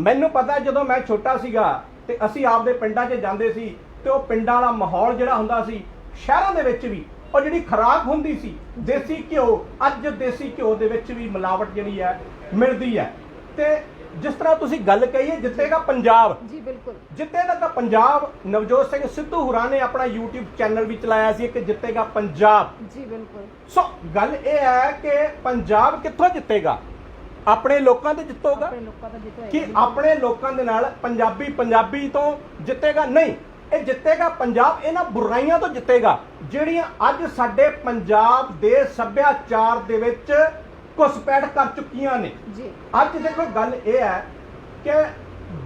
[SPEAKER 2] ਮੈਨੂੰ ਪਤਾ ਜਦੋਂ ਮੈਂ ਛੋਟਾ ਸੀਗਾ ਤੇ ਅਸੀਂ ਆਪਦੇ ਪਿੰਡਾਂ 'ਚ ਜਾਂਦੇ ਸੀ ਤੇ ਉਹ ਪਿੰਡਾਂ ਵਾਲਾ ਮਾਹੌਲ ਜਿਹੜਾ ਹੁੰਦਾ ਸੀ ਸ਼ਹਿਰਾਂ ਦੇ ਵਿੱਚ ਵੀ ਉਹ ਜਿਹੜੀ ਖਰਾਕ ਹੁੰਦੀ ਸੀ ਦੇਸੀ ਘਿਓ ਅੱਜ ਦੇਸੀ ਘਿਓ ਦੇ ਵਿੱਚ ਵੀ ਮਿਲਾਵਟ ਜਿਹੜੀ ਹੈ ਮਿਲਦੀ ਹੈ। ਤੇ ਜਿਸ ਤਰ੍ਹਾਂ ਤੁਸੀਂ ਗੱਲ ਕਹੀ ਹੈ ਜਿੱਤੇਗਾ ਪੰਜਾਬ।
[SPEAKER 1] ਜੀ ਬਿਲਕੁਲ।
[SPEAKER 2] ਜਿੱਤੇਗਾ ਤਾਂ ਪੰਜਾਬ। ਨਵਜੋਤ ਸਿੰਘ ਸਿੱਧੂ ਹੁਰਾਂ ਨੇ ਆਪਣਾ YouTube ਚੈਨਲ ਵੀ ਚਲਾਇਆ ਸੀ ਕਿ ਜਿੱਤੇਗਾ ਪੰਜਾਬ।
[SPEAKER 1] ਜੀ ਬਿਲਕੁਲ।
[SPEAKER 2] ਸੋ ਗੱਲ ਇਹ ਹੈ ਕਿ ਪੰਜਾਬ ਕਿੱਥੋਂ ਜਿੱਤੇਗਾ? ਆਪਣੇ ਲੋਕਾਂ ਤੇ ਜਿੱਤੋਗਾ?
[SPEAKER 1] ਆਪਣੇ ਲੋਕਾਂ ਦਾ ਜਿੱਤ
[SPEAKER 2] ਕਿ ਆਪਣੇ ਲੋਕਾਂ ਦੇ ਨਾਲ ਪੰਜਾਬੀ ਪੰਜਾਬੀ ਤੋਂ ਜਿੱਤੇਗਾ? ਨਹੀਂ। ਇਹ ਜਿੱਤੇਗਾ ਪੰਜਾਬ ਇਹਨਾਂ ਬੁਰਾਈਆਂ ਤੋਂ ਜਿੱਤੇਗਾ। ਜਿਹੜੀਆਂ ਅੱਜ ਸਾਡੇ ਪੰਜਾਬ ਦੇ ਸੱਭਿਆਚਾਰ ਦੇ ਵਿੱਚ ਘੁਸਪੈਠ ਕਰ ਚੁੱਕੀਆਂ ਨੇ।
[SPEAKER 1] ਜੀ।
[SPEAKER 2] ਅੱਜ ਦੇਖੋ ਗੱਲ ਇਹ ਹੈ ਕਿ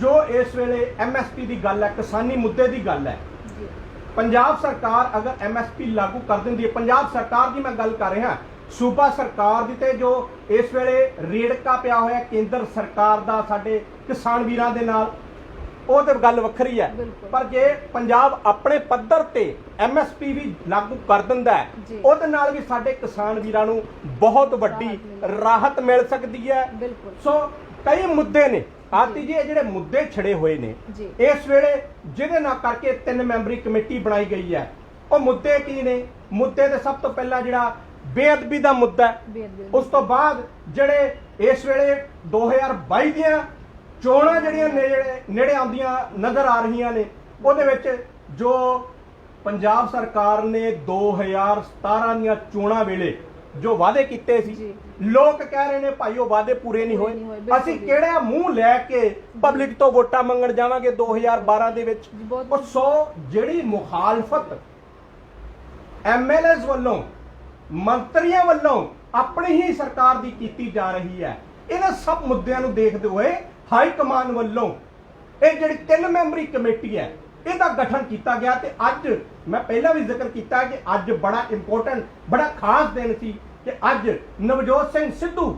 [SPEAKER 2] ਜੋ ਇਸ ਵੇਲੇ ਐਮਐਸਪੀ ਦੀ ਗੱਲ ਹੈ ਕਿਸਾਨੀ ਮੁੱਦੇ ਦੀ ਗੱਲ ਹੈ। ਪੰਜਾਬ ਸਰਕਾਰ ਅਗਰ ਐਮਐਸਪੀ ਲਾਗੂ ਕਰ ਦਿੰਦੀ ਹੈ ਪੰਜਾਬ ਸਰਕਾਰ ਦੀ ਮੈਂ ਗੱਲ ਕਰ ਰਿਹਾ ਸੂਬਾ ਸਰਕਾਰ ਦੀ ਤੇ ਜੋ ਇਸ ਵੇਲੇ ਰੇੜਕਾ ਪਿਆ ਹੋਇਆ ਕੇਂਦਰ ਸਰਕਾਰ ਦਾ ਸਾਡੇ ਕਿਸਾਨ ਵੀਰਾਂ ਦੇ ਨਾਲ ਉਹ ਤੇ ਗੱਲ ਵੱਖਰੀ ਹੈ। ਪਰ ਜੇ ਪੰਜਾਬ ਆਪਣੇ ਪੱਧਰ ਤੇ ਐਮਐਸਪੀ ਵੀ ਲਾਗੂ ਕਰ ਦਿੰਦਾ। ਉਹਦੇ ਨਾਲ ਵੀ ਸਾਡੇ ਕਿਸਾਨ ਵੀਰਾਂ ਨੂੰ ਬਹੁਤ ਵੱਡੀ
[SPEAKER 1] ਰਾਹਤ
[SPEAKER 2] ਮਿਲ ਸਕਦੀ ਹੈ। ਸੋ ਕਈ ਮੁੱਦੇ ਨੇ। ਆਤੀ ਜੀ। ਇਹ ਜਿਹੜੇ ਮੁੱਦੇ ਛੜੇ ਹੋਏ ਨੇ। ਇਸ ਵੇਲੇ ਜਿਹਦੇ ਨਾਲ ਕਰਕੇ ਤਿੰਨ ਮੈਂਬਰੀ ਕਮੇਟੀ ਬਣਾਈ ਗਈ ਹੈ। ਉਹ ਮੁੱਦੇ ਕੀ ਨੇ? ਮੁੱਦੇ ਤੇ ਸਭ ਤੋਂ ਪਹਿਲਾਂ ਜਿਹੜਾ ਬੇਅਦਬੀ ਦਾ ਮੁੱਦਾ ਉਸ ਤੋਂ ਬਾਅਦ ਜਿਹੜੇ ਇਸ ਵੇਲੇ 2022 ਦੀਆਂ ਚੋਣਾਂ ਜਿਹੜੀਆਂ ਨੇੜੇ ਨੇੜੇ ਆਉਂਦੀਆਂ ਨਜ਼ਰ ਆ ਰਹੀਆਂ ਨੇ ਉਹਦੇ ਵਿੱਚ ਜੋ ਪੰਜਾਬ ਸਰਕਾਰ ਨੇ 2017 ਦੀਆਂ ਚੋਣਾਂ ਵੇਲੇ ਜੋ ਵਾਅਦੇ ਕੀਤੇ ਸੀ। ਲੋਕ ਕਹਿ ਰਹੇ ਨੇ ਭਾਈ ਉਹ ਵਾਅਦੇ ਪੂਰੇ ਨਹੀਂ ਹੋਏ ਅਸੀਂ। ਕਿਹੜਾ ਮੂੰਹ ਲੈ ਕੇ ਪਬਲਿਕ ਤੋਂ ਵੋਟਾਂ ਮੰਗਣ ਜਾਵਾਂਗੇ 2012 ਦੇ ਵਿੱਚ ਉਹ ਸੋ ਜਿਹੜੀ ਮੁਖਾਲਫਤ ਐਮਐਲਏਸ ਵੱਲੋਂ ਮੰਤਰੀਆਂ ਵੱਲੋਂ ਆਪਣੀ ਹੀ ਸਰਕਾਰ ਦੀ ਕੀਤੀ ਜਾ ਰਹੀ ਹੈ ਇਹਨਾਂ ਸਭ ਮੁੱਦਿਆਂ ਨੂੰ ਦੇਖਦੇ ਹੋਏ ਹਾਈ ਕਮਾਨ ਵੱਲੋਂ ਇਹ ਜਿਹੜੀ ਤਿੰਨ ਮੈਂਬਰੀ ਕਮੇਟੀ ਹੈ, ਇਹਦਾ ਗਠਨ ਕੀਤਾ ਗਿਆ ਤੇ ਅੱਜ ਮੈਂ ਪਹਿਲਾਂ ਵੀ ਜ਼ਿਕਰ ਕੀਤਾ ਕਿ ਅੱਜ ਬੜਾ ਇੰਪੋਰਟੈਂਟ ਬੜਾ ਖਾਸ ਦਿਨ ਸੀ ਕਿ ਅੱਜ ਨਵਜੋਤ ਸਿੰਘ ਸਿੱਧੂ,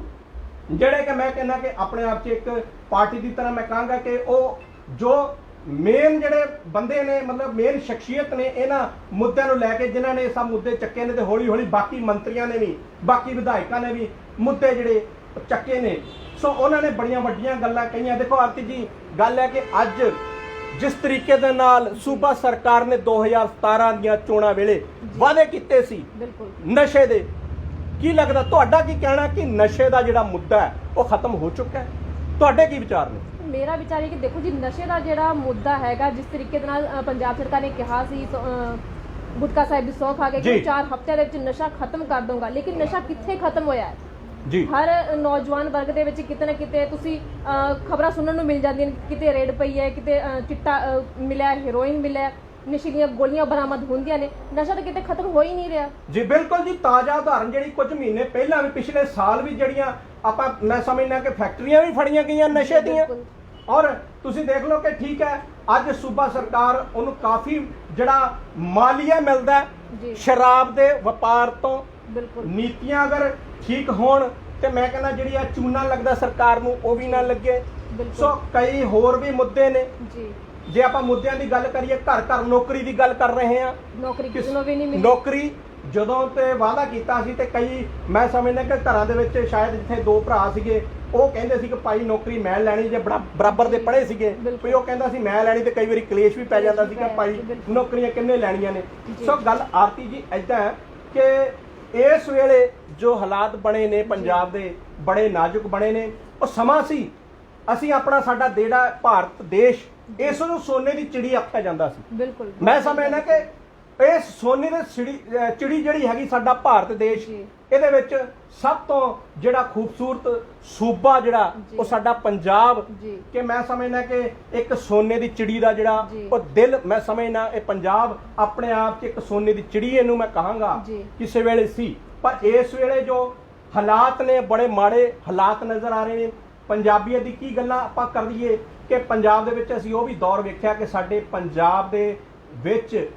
[SPEAKER 2] ਜਿਹੜੇ ਕਿ ਮੈਂ ਕਹਿੰਦਾ ਕਿ ਆਪਣੇ ਆਪ 'ਚ ਇੱਕ ਪਾਰਟੀ ਦੀ ਤਰ੍ਹਾਂ ਮੈਂ ਕਹਾਂਗਾ ਕਿ ਉਹ ਜੋ ਮੇਨ ਜਿਹੜੇ ਬੰਦੇ ਨੇ, ਮਤਲਬ ਮੇਨ ਸ਼ਖਸੀਅਤ ਨੇ ਇਹਨਾਂ ਮੁੱਦਿਆਂ ਨੂੰ ਲੈ ਕੇ, ਜਿਨ੍ਹਾਂ ਨੇ ਇਹ ਸਭ ਮੁੱਦੇ ਚੱਕੇ ਨੇ ਤੇ ਹੌਲੀ ਹੌਲੀ ਬਾਕੀ ਮੰਤਰੀਆਂ ਨੇ ਵੀ, ਬਾਕੀ ਵਿਧਾਇਕਾਂ ਨੇ ਵੀ ਮੁੱਦੇ ਜਿਹੜੇ ਚੱਕੇ ਨੇ ਸੋ ਉਹਨਾਂ ਨੇ ਬੜੀਆਂ ਵੱਡੀਆਂ ਗੱਲਾਂ ਕਹੀਆਂ। ਦੇਖੋ ਆਰਤੀ ਜੀ ਗੱਲ ਹੈ ਕਿ ਅੱਜ ਜਿਸ ਤਰੀਕੇ ਦੇ ਨਾਲ ਸੂਬਾ ਸਰਕਾਰ ਨੇ 2017 ਦੀਆਂ ਚੋਣਾਂ ਵੇਲੇ ਵਾਅਦੇ ਕੀਤੇ ਸੀ।
[SPEAKER 1] ਬਿਲਕੁਲ।
[SPEAKER 2] ਨਸ਼ੇ ਦੇ। ਕੀ ਲੱਗਦਾ ਤੁਹਾਡਾ ਕੀ ਕਹਿਣਾ ਕਿ ਨਸ਼ੇ ਦਾ ਜਿਹੜਾ ਮੁੱਦਾ ਹੈ ਉਹ ਖਤਮ ਹੋ ਚੁੱਕਾ ਹੈ? ਤੁਹਾਡੇ ਕੀ ਵਿਚਾਰ ਨੇ?
[SPEAKER 1] ਮੇਰਾ ਵਿਚਾਰ ਇਹ ਕਿ ਦੇਖੋ ਜੀ ਨਸ਼ੇ ਦਾ ਜਿਹੜਾ ਮੁੱਦਾ ਹੈਗਾ ਜਿਸ ਤਰੀਕੇ ਦੇ ਨਾਲ ਅ, ਪੰਜਾਬ ਸਰਕਾਰ ਨੇ ਕਿਹਾ ਸੀ ਸੋ, ਅ, ਗੁਟਕਾ ਸਾਹਿਬ ਦੀ ਸੌ ਖਾ ਕੇ
[SPEAKER 2] ਜੀ।
[SPEAKER 1] ਕਿ 4 ਹਫ਼ਤਿਆਂ ਦੇ ਵਿੱਚ ਨਸ਼ਾ ਖਤਮ ਕਰ ਦਊਂਗਾ। ਲੇਕਿਨ ਨਸ਼ਾ ਕਿੱਥੇ ਖਤਮ ਹੋਇਆ ਹੈ?
[SPEAKER 2] ਜੀ
[SPEAKER 1] ਹਰ ਨੌਜਵਾਨ ਵਰਗ ਦੇ ਵਿੱਚ ਕਿਤੇ ਨਾ ਕਿਤੇ ਤੁਸੀਂ ਖਬਰਾਂ ਸੁਣਨ ਨੂੰ ਮਿਲ ਜਾਂਦੀਆਂ ਨੇ ਕਿਤੇ ਰੇਡ ਪਈ ਹੈ ਕਿਤੇ ਚਿੱਟਾ ਮਿਲਿਆ ਹੈਰੋਇਨ ਮਿਲਿਆ ਨਸ਼ੇ ਦੀਆਂ ਗੋਲੀਆਂ ਬਰਾਮਦ ਹੁੰਦੀਆਂ ਨੇ ਨਸ਼ਾ ਤਾਂ ਕਿਤੇ ਖਤਮ ਹੋ ਹੀ ਨਹੀਂ ਰਿਹਾ
[SPEAKER 2] ਜੀ ਬਿਲਕੁਲ ਜੀ ਤਾਜ਼ਾ ਉਦਾਹਰਨ ਜਿਹੜੀ ਕੁਝ ਮਹੀਨੇ ਪਹਿਲਾਂ ਵੀ ਪਿਛਲੇ ਸਾਲ ਵੀ ਜਿਹੜੀਆਂ ਆਪਾਂ ਮੈਂ ਸਮਝਦਾ ਕਿ ਫੈਕਟਰੀਆਂ ਵੀ ਫੜੀਆਂ ਗਈਆਂ ਨਸ਼ੇ ਦੀਆਂ। ਔਰ ਤੁਸੀਂ ਦੇਖ ਲਓ ਕਿ ਠੀਕ ਹੈ ਅੱਜ ਸੂਬਾ ਸਰਕਾਰ ਉਹਨੂੰ ਕਾਫੀ ਜਿਹੜਾ ਮਾਲੀਆ ਮਿਲਦਾ। ਸ਼ਰਾਬ ਦੇ ਵਪਾਰ ਤੋਂ
[SPEAKER 1] ਬਿਲਕੁਲ
[SPEAKER 2] ਨੀਤੀਆਂ ਅਗਰ ਠੀਕ ਹੋਣ ਤੇ ਮੈਂ ਕਹਿੰਦਾ ਜਿਹੜੀ ਆ ਚੂਨਾ ਲੱਗਦਾ ਸਰਕਾਰ ਨੂੰ ਉਹ ਵੀ ਨਾ ਲੱਗੇ। ਸੋ ਕਈ ਹੋਰ ਵੀ ਮੁੱਦੇ ਨੇ
[SPEAKER 1] ਜੀ
[SPEAKER 2] ਜੇ ਆਪਾਂ ਮੁੱਦਿਆਂ ਦੀ ਗੱਲ ਕਰੀਏ ਘਰ ਘਰ ਨੌਕਰੀ ਦੀ ਗੱਲ ਕਰ ਰਹੇ ਹਾਂ
[SPEAKER 1] ਨੌਕਰੀ
[SPEAKER 2] ਕਿਸ-
[SPEAKER 1] ਕਿਸੇ ਨੂੰ ਵੀ ਨਹੀਂ ਮਿਲੀ
[SPEAKER 2] ਨੌਕਰੀ ਜਦੋਂ ਤੇ ਵਾਅਦਾ ਕੀਤਾ ਸੀ ਤੇ ਕਈ ਮੈਂ ਸਮਝਦਾ ਕਿ ਘਰਾਂ ਦੇ ਵਿੱਚ ਸ਼ਾਇਦ ਜਿੱਥੇ ਦੋ ਭਰਾ ਸੀਗੇ ਉਹ ਕਹਿੰਦੇ ਸੀ ਕਿ ਭਾਈ ਨੌਕਰੀ ਮੈਂ ਲੈਣੀ ਜੇ ਬੜਾ ਬਰਾਬਰ ਦੇ ਪੜ੍ਹੇ ਸੀਗੇ। ਵੀ ਉਹ ਕਹਿੰਦਾ ਸੀ ਮੈਂ ਲੈਣੀ ਤੇ ਕਈ ਵਾਰੀ ਕਲੇਸ਼ ਵੀ ਪੈ ਜਾਂਦਾ ਸੀ ਕਿ ਭਾਈ। ਨੌਕਰੀਆਂ ਕਿੰਨੇ ਲੈਣੀਆਂ ਨੇ। ਸੋ ਗੱਲ ਆਰਤੀ ਜੀ ਐਦਾਂ ਹੈ ਕਿ ਇਸ ਵੇਲੇ ਜੋ ਹਾਲਾਤ ਬਣੇ ਨੇ ਪੰਜਾਬ ਦੇ ਬੜੇ ਨਾਜ਼ੁਕ ਬਣੇ ਨੇ ਉਹ ਸਮਾਂ ਸੀ। ਅਸੀਂ ਆਪਣਾ ਸਾਡਾ ਦੇੜਾ ਭਾਰਤ ਦੇਸ਼ ਇਸ ਨੂੰ ਸੋਨੇ ਦੀ ਚਿੜੀ ਆਖਿਆ ਜਾਂਦਾ ਸੀ।
[SPEAKER 1] ਬਿਲਕੁਲ
[SPEAKER 2] ਮੈਂ ਸਮਝਦਾ ਕਿ ਇਸ ਸੋਨੇ ਦੀ ਚਿੜੀ ਅਹ ਚਿੜੀ ਜਿਹੜੀ ਹੈਗੀ ਸਾਡਾ ਭਾਰਤ ਦੇਸ਼
[SPEAKER 1] ਜੀ।
[SPEAKER 2] ਇਹਦੇ ਵਿੱਚ ਸਭ ਤੋਂ ਜਿਹੜਾ ਖੂਬਸੂਰਤ ਸੂਬਾ ਜਿਹੜਾ
[SPEAKER 1] ਜੀ।
[SPEAKER 2] ਉਹ ਸਾਡਾ ਪੰਜਾਬ
[SPEAKER 1] ਜੀ।
[SPEAKER 2] ਕਿ ਮੈਂ ਸਮਝਦਾ ਕਿ ਇੱਕ ਸੋਨੇ ਦੀ ਚਿੜੀ ਦਾ ਜਿਹੜਾ
[SPEAKER 1] ਜੀ।
[SPEAKER 2] ਉਹ ਦਿਲ ਮੈਂ ਸਮਝਦਾ ਇਹ ਪੰਜਾਬ ਆਪਣੇ ਆਪ 'ਚ ਇੱਕ ਸੋਨੇ ਦੀ ਚਿੜੀ ਇਹਨੂੰ ਮੈਂ ਕਹਾਂਗਾ
[SPEAKER 1] ਜੀ।
[SPEAKER 2] ਕਿਸੇ ਵੇਲੇ ਸੀ ਪਰ ਇਸ ਵੇਲੇ ਜੋ ਹਾਲਾਤ ਨੇ ਬੜੇ ਮਾੜੇ ਹਾਲਾਤ ਨਜ਼ਰ ਆ ਰਹੇ ਨੇ ਪੰਜਾਬੀਅਤ ਦੀ ਕੀ ਗੱਲਾਂ ਆਪਾਂ ਕਰ ਲਈਏ ਕਿ ਪੰਜਾਬ ਦੇ ਵਿੱਚ ਅਸੀਂ ਉਹ ਵੀ ਦੌਰ ਵੇਖਿਆ ਕਿ ਸਾਡੇ ਪੰਜਾਬ ਦੇ ਵਿੱਚ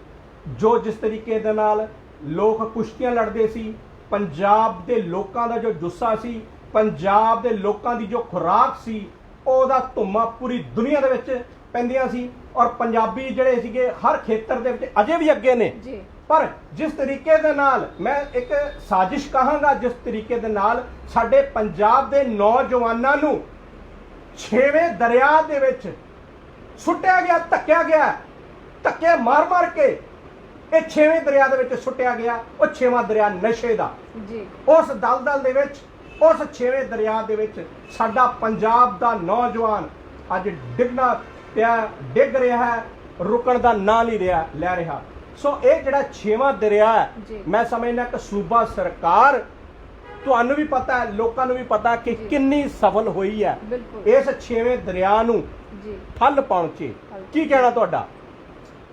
[SPEAKER 2] ਜੋ ਜਿਸ ਤਰੀਕੇ ਦੇ ਨਾਲ ਲੋਕ ਕੁਸ਼ਤੀਆਂ ਲੜਦੇ ਸੀ ਪੰਜਾਬ ਦੇ ਲੋਕਾਂ ਦਾ ਜੋ ਜੁੱਸਾ ਸੀ ਪੰਜਾਬ ਦੇ ਲੋਕਾਂ ਦੀ ਜੋ ਖੁਰਾਕ ਸੀ ਉਹਦਾ ਧੁੰਮਾ ਪੂਰੀ ਦੁਨੀਆ ਦੇ ਵਿੱਚ ਪੈਂਦੀਆਂ ਸੀ ਔਰ ਪੰਜਾਬੀ ਜਿਹੜੇ ਸੀਗੇ ਹਰ ਖੇਤਰ ਦੇ ਵਿੱਚ ਅਜੇ ਵੀ ਅੱਗੇ ਨੇ।
[SPEAKER 1] ਜੀ।
[SPEAKER 2] ਪਰ ਜਿਸ ਤਰੀਕੇ ਦੇ ਨਾਲ ਮੈਂ ਇੱਕ ਸਾਜ਼ਿਸ਼ ਕਹਾਂਗਾ ਜਿਸ ਤਰੀਕੇ ਦੇ ਨਾਲ ਸਾਡੇ ਪੰਜਾਬ ਦੇ ਨੌਜਵਾਨਾਂ ਨੂੰ ਛੇਵੇਂ ਦਰਿਆ ਦੇ ਵਿੱਚ ਸੁੱਟਿਆ ਗਿਆ ਧੱਕਿਆ ਗਿਆ ਧੱਕੇ ਮਾਰ-ਮਾਰ ਕੇ ਇਹ ਛੇਵੇਂ ਦਰਿਆ ਦੇ ਵਿੱਚ ਸੁੱਟਿਆ ਗਿਆ ਉਹ ਛੇਵਾਂ ਦਰਿਆ ਨਸ਼ੇ ਦਾ।
[SPEAKER 1] ਜੀ।
[SPEAKER 2] ਉਸ ਦਲਦਲ ਦੇ ਵਿੱਚ ਉਸ ਛੇਵੇਂ ਦਰਿਆ ਦੇ ਵਿੱਚ ਸਾਡਾ ਪੰਜਾਬ ਦਾ ਨੌਜਵਾਨ ਅੱਜ ਡਿੱਗਣਾ ਪਿਆ ਡਿੱਗ ਰਿਹਾ ਹੈ ਰੁਕਣ ਦਾ ਨਾਂ ਨਹੀਂ ਰਿਹਾ ਲੈ ਰਿਹਾ। ਸੋ ਇਹ ਜਿਹੜਾ ਛੇਵਾਂ ਦਰਿਆ ਹੈ। ਮੈਂ ਸਮਝਦਾ ਕਿ ਸੂਬਾ ਸਰਕਾਰ ਤੁਹਾਨੂੰ ਵੀ ਪਤਾ ਹੈ ਲੋਕਾਂ ਨੂੰ ਵੀ ਪਤਾ ਕਿ। ਕਿੰਨੀ ਸਫਲ ਹੋਈ ਹੈ। ਇਸ ਛੇਵੇਂ ਦਰਿਆ ਨੂੰ
[SPEAKER 1] ਜੀ।
[SPEAKER 2] ਠੱਲ ਪਾਉਣ 'ਚ
[SPEAKER 1] ਠੱਲ।
[SPEAKER 2] ਕੀ ਕਹਿਣਾ ਤੁਹਾਡਾ?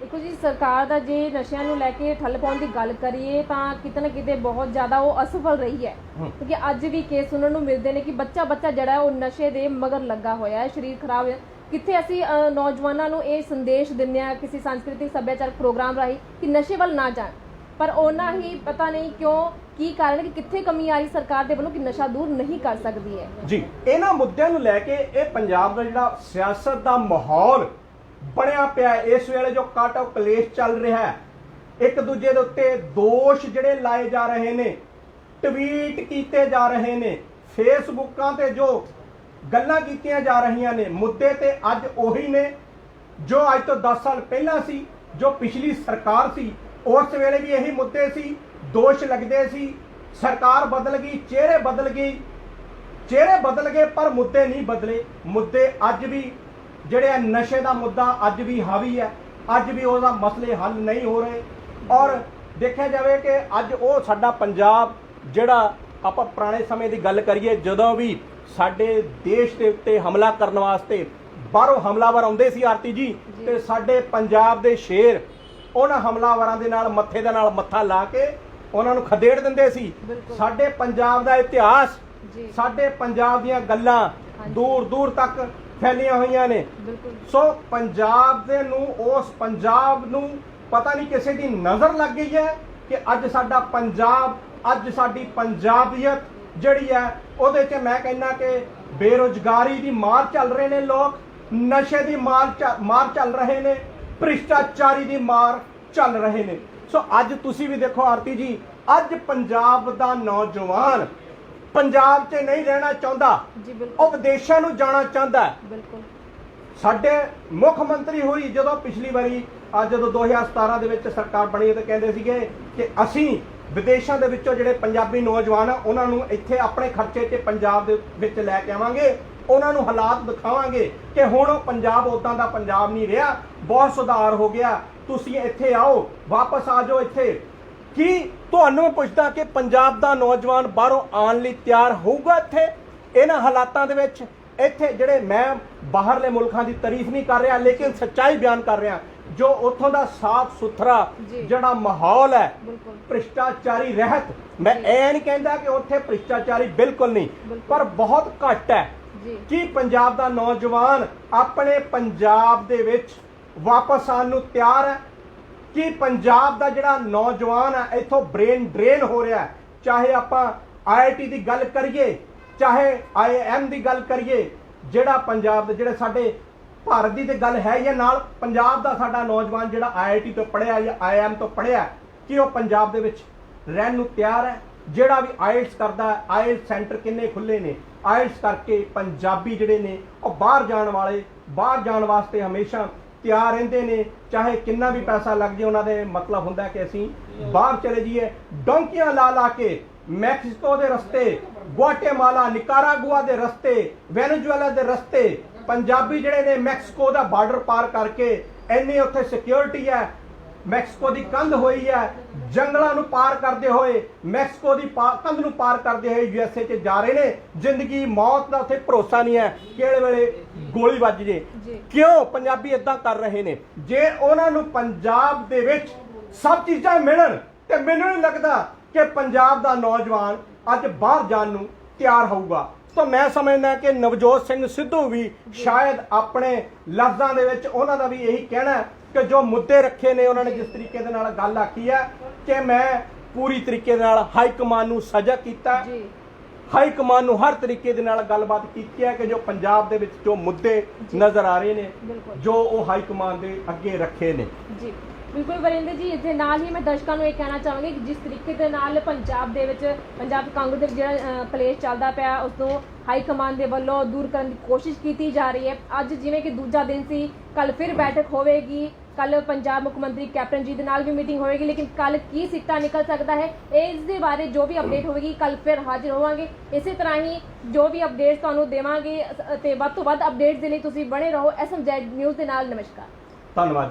[SPEAKER 1] ਦੇਖੋ ਜੀ ਸਰਕਾਰ ਦਾ ਜੇ ਨਸ਼ਿਆਂ ਨੂੰ ਲੈ ਕੇ ਠੱਲ ਪਾਉਣ ਦੀ ਗੱਲ ਕਰੀਏ ਤਾਂ ਕਿਤੇ ਨਾ ਕਿਤੇ ਬਹੁਤ ਜ਼ਿਆਦਾ ਉਹ ਅਸਫਲ ਰਹੀ ਹੈ। ਕਿਉਂਕਿ ਅੱਜ ਵੀ ਕੇਸ ਸੁਣਨ ਨੂੰ ਮਿਲਦੇ ਨੇ ਕਿ ਬੱਚਾ ਬੱਚਾ ਜਿਹੜਾ ਉਹ ਨਸ਼ੇ ਦੇ ਮਗਰ ਲੱਗਾ ਹੋਇਆ ਹੈ ਸਰੀਰ ਖਰਾਬ ਹੈ। ਕਿੱਥੇ ਅਸੀਂ ਨੌਜਵਾਨਾਂ ਨੂੰ ਇਹ ਸੰਦੇਸ਼ ਦਿੰਦੇ ਆ ਕਿਸੇ ਸੰਸਕ੍ਰਿਤਿਕ ਸੱਭਿਆਚਾਰਕ ਪ੍ਰੋਗਰਾਮ ਰਾਹੀਂ ਕਿ ਨਸ਼ੇ ਵੱਲ ਨਾ ਜਾਣ। ਪਰ ਉਹਨਾਂ ਹੀ ਪਤਾ ਨਹੀਂ ਕਿਉਂ ਕੀ ਕਾਰਨ ਕਿ ਕਿੱਥੇ ਕਮੀ ਆਈ ਸਰਕਾਰ ਦੇ ਵੱਲੋਂ ਕਿ ਨਸ਼ਾ ਦੂਰ ਨਹੀਂ ਕਰ ਸਕਦੀ ਹੈ।
[SPEAKER 2] ਜੀ ਇਹਨਾਂ ਮੁੱਦਿਆਂ ਨੂੰ ਲੈ ਕੇ ਇਹ ਪੰਜਾਬ ਦਾ ਜਿਹੜਾ ਸਿਆਸਤ ਦਾ ਮਾਹੌਲ ਬਣਿਆ ਪਿਆ ਇਸ ਵੇਲੇ ਜੋ ਕਾਟੋ ਕਲੇਸ਼ ਚੱਲ ਰਿਹਾ ਹੈ। ਇੱਕ ਦੂਜੇ ਦੇ ਉੱਤੇ ਦੋਸ਼ ਜਿਹੜੇ ਲਾਏ ਜਾ ਰਹੇ ਨੇ ਟਵੀਟ ਕੀਤੇ ਜਾ ਰਹੇ ਨੇ, ਫੇਸਬੁੱਕਾਂ ਤੇ ਜੋ ਗੱਲਾਂ ਕੀਤੀਆਂ ਜਾ ਰਹੀਆਂ ਨੇ, ਮੁੱਦੇ ਤੇ ਅੱਜ ਉਹੀ ਨੇ, ਜੋ ਅੱਜ ਤੋਂ 10 ਸਾਲ ਪਹਿਲਾਂ ਸੀ, ਜੋ ਪਿਛਲੀ ਸਰਕਾਰ ਸੀ, ਉਸ ਵੇਲੇ ਵੀ ਇਹੀ ਮੁੱਦੇ ਸੀ, ਦੋਸ਼ ਲੱਗਦੇ ਸੀ, ਸਰਕਾਰ ਬਦਲ ਗਈ, ਚਿਹਰੇ ਬਦਲ ਗਈ ਚਿਹਰੇ ਬਦਲ ਗਏ, ਪਰ ਮੁੱਦੇ ਨਹੀਂ ਬਦਲੇ। ਮੁੱਦੇ ਅੱਜ ਵੀ ਜਿਹੜੇ ਆ ਨਸ਼ੇ ਦਾ ਮੁੱਦਾ ਅੱਜ ਵੀ ਹਾਵੀ ਹੈ ਅੱਜ ਵੀ ਉਹਦਾ ਮਸਲੇ ਹੱਲ ਨਹੀਂ ਹੋ ਰਹੇ ਔਰ ਦੇਖਿਆ ਜਾਵੇ ਕਿ ਅੱਜ ਉਹ ਸਾਡਾ ਪੰਜਾਬ ਜਿਹੜਾ ਆਪਾਂ ਪੁਰਾਣੇ ਸਮੇਂ ਦੀ ਗੱਲ ਕਰੀਏ ਜਦੋਂ ਵੀ ਸਾਡੇ ਦੇਸ਼ ਦੇ ਉੱਤੇ ਹਮਲਾ ਕਰਨ ਵਾਸਤੇ ਬਾਹਰੋਂ ਹਮਲਾਵਰ ਆਉਂਦੇ ਸੀ ਆਰਤੀ ਜੀ। ਤੇ ਸਾਡੇ ਪੰਜਾਬ ਦੇ ਸ਼ੇਰ ਉਹਨਾਂ ਹਮਲਾਵਰਾਂ ਦੇ ਨਾਲ ਮੱਥੇ ਦੇ ਨਾਲ ਮੱਥਾ ਲਾ ਕੇ ਉਹਨਾਂ ਨੂੰ ਖਦੇੜ ਦਿੰਦੇ ਸੀ। ਸਾਡੇ ਪੰਜਾਬ ਦਾ ਇਤਿਹਾਸ ਸਾਡੇ ਪੰਜਾਬ ਦੀਆਂ ਗੱਲਾਂ। ਦੂਰ ਦੂਰ ਤੱਕ ਫੈਲੀਆਂ ਹੋਈਆਂ ਨੇ।
[SPEAKER 1] ਬਿਲਕੁਲ।
[SPEAKER 2] ਸੋ ਪੰਜਾਬ ਦੇ ਨੂੰ ਉਸ ਪੰਜਾਬ ਨੂੰ ਪਤਾ ਨਹੀਂ ਕਿਸੇ ਦੀ ਨਜ਼ਰ ਲੱਗ ਗਈ ਹੈ ਕਿ ਅੱਜ ਸਾਡਾ ਪੰਜਾਬ ਅੱਜ ਸਾਡੀ ਪੰਜਾਬੀਅਤ ਜਿਹੜੀ ਹੈ ਉਹਦੇ 'ਚ ਮੈਂ ਕਹਿੰਦਾ ਕਿ ਬੇਰੁਜ਼ਗਾਰੀ ਦੀ ਮਾਰ ਚੱਲ ਰਹੇ ਨੇ ਲੋਕ ਨਸ਼ੇ ਦੀ ਮਾਰ ਮਾਰ ਚੱਲ ਰਹੇ ਨੇ ਭ੍ਰਿਸ਼ਟਾਚਾਰੀ ਦੀ ਮਾਰ ਚੱਲ ਰਹੇ ਨੇ। ਸੋ ਅੱਜ ਤੁਸੀਂ ਵੀ ਦੇਖੋ ਆਰਤੀ ਜੀ ਅੱਜ ਪੰਜਾਬ ਦਾ ਨੌਜਵਾਨ ਪੰਜਾਬ 'ਚ ਨਹੀਂ ਰਹਿਣਾ ਚਾਹੁੰਦਾ।
[SPEAKER 1] ਜੀ
[SPEAKER 2] ਉਹ ਵਿਦੇਸ਼ਾਂ ਨੂੰ ਜਾਣਾ ਚਾਹੁੰਦਾ ਹੈ।
[SPEAKER 1] ਬਿਲਕੁਲ।
[SPEAKER 2] ਸਾਡੇ ਮੁੱਖ ਮੰਤਰੀ ਹੋਈ ਜਦੋਂ ਪਿਛਲੀ ਵਾਰੀ ਅੱਜ ਜਦੋਂ 2017 ਦੇ ਵਿੱਚ ਸਰਕਾਰ ਬਣੀ ਤਾਂ ਕਹਿੰਦੇ ਸੀਗੇ ਕਿ ਅਸੀਂ ਵਿਦੇਸ਼ਾਂ ਦੇ ਵਿੱਚੋਂ ਜਿਹੜੇ ਪੰਜਾਬੀ ਨੌਜਵਾਨ ਆ ਉਹਨਾਂ ਨੂੰ ਇੱਥੇ ਆਪਣੇ ਖਰਚੇ ਤੇ ਪੰਜਾਬ ਦੇ ਵਿੱਚ ਲੈ ਕੇ ਆਵਾਂਗੇ। ਉਹਨਾਂ ਨੂੰ ਹਾਲਾਤ ਦਿਖਾਵਾਂਗੇ ਕਿ ਹੁਣ ਉਹ ਪੰਜਾਬ ਉਦਾਂ ਦਾ ਪੰਜਾਬ ਨਹੀਂ ਰਿਹਾ। ਬਹੁਤ ਸੁਧਾਰ ਹੋ ਗਿਆ। ਤੁਸੀਂ ਇੱਥੇ ਆਓ ਵਾਪਸ ਆ ਜਾਓ ਇੱਥੇ। ਕੀ ਤੁਹਾਨੂੰ ਮੈਂ ਪੁੱਛਦਾ ਕਿ ਪੰਜਾਬ ਦਾ ਨੌਜਵਾਨ ਬਾਹਰੋਂ ਆਉਣ ਲਈ ਤਿਆਰ ਹੋਊਗਾ ਇੱਥੇ ਇਹਨਾਂ ਹਾਲਾਤਾਂ ਦੇ ਵਿੱਚ ਇੱਥੇ ਜਿਹੜੇ ਮੈਂ ਬਾਹਰਲੇ ਮੁਲਕਾਂ ਦੀ ਤਾਰੀਫ ਨਹੀਂ ਕਰ ਰਿਹਾ ਲੇਕਿਨ ਸੱਚਾਈ ਬਿਆਨ ਕਰ ਰਿਹਾ ਜੋ ਉੱਥੋਂ ਦਾ ਸਾਫ਼ ਸੁਥਰਾ। ਜਿਹੜਾ ਮਾਹੌਲ ਹੈ ਭ੍ਰਿਸ਼ਟਾਚਾਰੀ ਰਹਿਤ ਮੈਂ। ਇਹ ਨਹੀਂ ਕਹਿੰਦਾ ਕਿ ਉੱਥੇ ਭ੍ਰਿਸ਼ਟਾਚਾਰੀ ਬਿਲਕੁਲ ਨਹੀਂ। ਪਰ ਬਹੁਤ ਘੱਟ ਹੈ ਕੀ ਪੰਜਾਬ ਦਾ ਨੌਜਵਾਨ ਆਪਣੇ ਪੰਜਾਬ ਦੇ ਵਿੱਚ ਵਾਪਸ ਆਉਣ ਨੂੰ ਤਿਆਰ ਹੈ ਕੀ ਪੰਜਾਬ ਦਾ ਜਿਹੜਾ ਨੌਜਵਾਨ ਹੈ ਇੱਥੋਂ ਬ੍ਰੇਨ ਡਰੇਨ ਹੋ ਰਿਹਾ ਚਾਹੇ ਆਪਾਂ ਆਈਆਈਟੀ ਦੀ ਗੱਲ ਕਰੀਏ, ਚਾਹੇ ਆਈਐਮ ਦੀ ਗੱਲ ਕਰੀਏ, ਜਿਹੜਾ ਪੰਜਾਬ ਦੇ ਜਿਹੜੇ ਸਾਡੇ ਭਾਰਤ ਦੀ ਤੇ ਗੱਲ ਹੈ ਹੀ ਹੈ ਨਾਲ, ਪੰਜਾਬ ਦਾ ਸਾਡਾ ਨੌਜਵਾਨ ਜਿਹੜਾ ਆਈਆਈਟੀ ਤੋਂ ਪੜ੍ਹਿਆ ਜਾਂ ਆਈਐਮ ਤੋਂ ਪੜ੍ਹਿਆ ਕਿ ਉਹ ਪੰਜਾਬ ਦੇ ਵਿੱਚ ਰਹਿਣ ਨੂੰ ਤਿਆਰ ਹੈ। ਜਿਹੜਾ ਵੀ ਆਇਲਸ ਕਰਦਾ ਆਇਲਸ ਸੈਂਟਰ ਕਿੰਨੇ ਖੁੱਲੇ ਨੇ ਆਇਲਸ ਕਰਕੇ ਪੰਜਾਬੀ ਜਿਹੜੇ ਨੇ, ਉਹ ਬਾਹਰ ਜਾਣ ਵਾਲੇ, ਬਾਹਰ ਜਾਣ ਵਾਸਤੇ ਹਮੇਸ਼ਾ ਤਿਆਰ ਰਹਿੰਦੇ ਨੇ, ਚਾਹੇ ਕਿੰਨਾ ਵੀ ਪੈਸਾ ਲੱਗ ਜੇ, ਉਹਨਾਂ ਦੇ ਮਤਲਬ ਹੁੰਦਾ ਕਿ ਅਸੀਂ ਬਾਹਰ ਚਲੇ ਜਾਈਏ। ਡੋਂਕੀਆਂ ਲਾ ਲਾ ਕੇ ਮੈਕਸੀਕੋ ਦੇ ਰਸਤੇ, ਗੁਆਟੇਮਾਲਾ, ਨਿਕਾਰਾਗੁਆ ਦੇ ਰਸਤੇ, ਵੈਨੇਜ਼ੁਏਲਾ ਦੇ ਰਸਤੇ, ਪੰਜਾਬੀ ਜਿਹੜੇ ਨੇ ਮੈਕਸੀਕੋ ਦਾ ਬਾਰਡਰ ਪਾਰ ਕਰਕੇ, ਇੰਨੀ ਉੱਥੇ ਸਿਕਿਉਰਿਟੀ ਹੈ ਮੈਕਸੀਕੋ ਦੀ ਕੰਧ ਹੋਈ ਹੈ ਜੰਗਲਾਂ ਨੂੰ ਪਾਰ ਕਰਦੇ ਹੋਏ ਮੈਕਸੀਕੋ ਦੀ ਕੰਧ ਨੂੰ ਪਾਰ ਕਰਦੇ ਹੋਏ ਯੂਐਸਏ 'ਚ ਜਾ ਰਹੇ ਨੇ। ਜ਼ਿੰਦਗੀ ਮੌਤ ਦਾ ਉੱਥੇ ਭਰੋਸਾ ਨਹੀਂ ਹੈ। ਕਿਹੜੇ ਵੇਲੇ? ਗੋਲੀ ਵੱਜ ਜੇ। ਕਿਉਂ? ਪੰਜਾਬੀ ਇਦਾਂ ਕਰ ਰਹੇ ਨੇ। ਜੇ ਉਹਨਾਂ ਨੂੰ ਪੰਜਾਬ ਦੇ ਵਿੱਚ ਸਭ ਚੀਜ਼ਾਂ ਮਿਲਣ ਤੇ ਮੈਨੂੰ ਨਹੀਂ ਲੱਗਦਾ ਕਿ ਪੰਜਾਬ ਦਾ ਨੌਜਵਾਨ ਅੱਜ ਬਾਹਰ ਜਾਣ ਨੂੰ ਤਿਆਰ ਹੋਊਗਾ। ਤਾਂ ਮੈਂ ਸਮਝਦਾ ਕਿ ਨਵਜੋਤ ਸਿੰਘ ਸਿੱਧੂ ਵੀ ਸ਼ਾਇਦ ਆਪਣੇ ਲਫ਼ਜ਼ਾਂ ਦੇ ਵਿੱਚ ਉਹਨਾਂ ਦਾ ਵੀ ਇਹੀ ਕਹਿਣਾ ਕਿ ਜੋ ਮੁੱਦੇ ਰੱਖੇ ਨੇ ਉਹਨਾਂ ਨੇ ਜਿਸ ਤਰੀਕੇ ਦੇ ਨਾਲ ਗੱਲ ਆਖੀ ਹੈ ਕਿ ਮੈਂ ਪੂਰੀ ਤਰੀਕੇ ਦੇ ਨਾਲ ਹਾਈ ਕਮਾਨ ਨੂੰ ਸਜ਼ਾ ਕੀਤਾ।
[SPEAKER 1] ਜੀ
[SPEAKER 2] ਹਾਈ ਕਮਾਨ ਨੂੰ ਹਰ ਤਰੀਕੇ ਦੇ ਨਾਲ ਗੱਲਬਾਤ ਕੀਤੀ ਹੈ ਕਿ ਜੋ ਪੰਜਾਬ ਦੇ ਵਿੱਚ ਜੋ ਮੁੱਦੇ। ਨਜ਼ਰ ਆ ਰਹੇ ਨੇ
[SPEAKER 1] ਬਿਲਕੁਲ
[SPEAKER 2] ਜੋ ਉਹ ਹਾਈ ਕਮਾਨ ਦੇ ਅੱਗੇ ਰੱਖੇ ਨੇ
[SPEAKER 1] ਜੀ ਬਿਲਕੁਲ ਵਰਿੰਦਰ ਜੀ ਇੱਥੇ ਨਾਲ ਹੀ ਮੈਂ ਦਰਸ਼ਕਾਂ ਨੂੰ ਇਹ ਕਹਿਣਾ ਚਾਹਾਂਗੀ ਕਿ ਜਿਸ ਤਰੀਕੇ ਦੇ ਨਾਲ ਪੰਜਾਬ ਦੇ ਵਿੱਚ ਪੰਜਾਬ ਕਾਂਗਰਸ ਦੇ ਜਿਹੜਾ ਅ, ਕਲੇਸ਼ ਚੱਲਦਾ ਪਿਆ ਉਸ ਨੂੰ ਹਾਈ ਕਮਾਂਡ ਦੇ ਵੱਲੋਂ ਦੂਰ ਕਰਨ ਦੀ ਕੋਸ਼ਿਸ਼ ਕੀਤੀ ਜਾ ਰਹੀ ਹੈ। ਅੱਜ ਜਿਵੇਂ ਕਿ ਦੂਜਾ ਦਿਨ ਸੀ ਕੱਲ ਫਿਰ ਬੈਠਕ ਹੋਵੇਗੀ। ਕੱਲ ਪੰਜਾਬ ਮੁੱਖ ਮੰਤਰੀ ਕੈਪਟਨ ਜੀ ਦੇ ਨਾਲ ਵੀ ਮੀਟਿੰਗ ਹੋਵੇਗੀ, ਲੇਕਿਨ ਕੱਲ ਕੀ ਸਿੱਟਾ ਨਿਕਲ ਸਕਦਾ ਹੈ, ਇਸ ਦੇ ਬਾਰੇ ਜੋ ਵੀ ਅਪਡੇਟ ਹੋਵੇਗੀ ਕੱਲ ਫਿਰ ਹਾਜ਼ਰ ਹੋਵਾਂਗੇ। ਇਸੇ ਤਰ੍ਹਾਂ ਹੀ ਜੋ ਵੀ ਅਪਡੇਟਸ ਤੁਹਾਨੂੰ ਦੇਵਾਂਗੇ ਅ- ਤੇ ਵੱਧ ਤੋਂ ਵੱਧ ਅਪਡੇਟਸ ਦੇ ਲਈ ਤੁਸੀਂ ਬਣੇ ਰਹੋ ਐਸਐਮਜੈਡ ਨਿਊਜ਼ ਦੇ ਨਾਲ। ਨਮਸਕਾਰ।
[SPEAKER 2] ਧੰਨਵਾਦ